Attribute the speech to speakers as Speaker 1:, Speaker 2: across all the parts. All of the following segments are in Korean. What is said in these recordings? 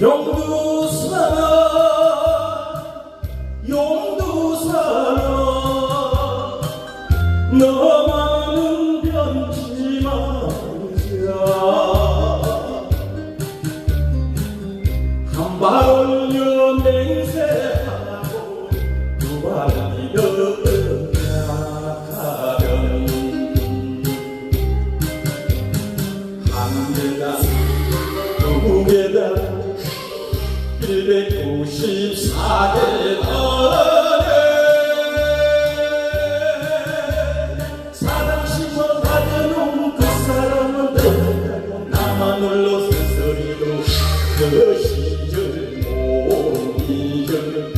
Speaker 1: 용두사랑 용두사랑. 너만은 변치 말자 한 발을 연맹세하고 두발 믿어 194계단에 사랑 심어 가져놓은 그 사람은 떠나고 나만 홀로 쓸쓸히도 그 시절 못 잊어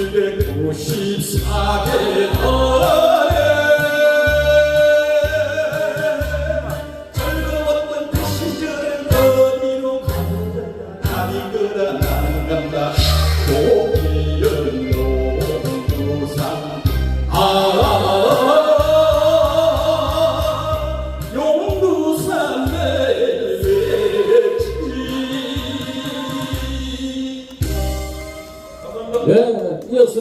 Speaker 1: 794대 즐거웠던 그 시절에 어디로 가는가 나는 간다. 도피연 용두산. 아 용두산 내 외치 네. Wilson.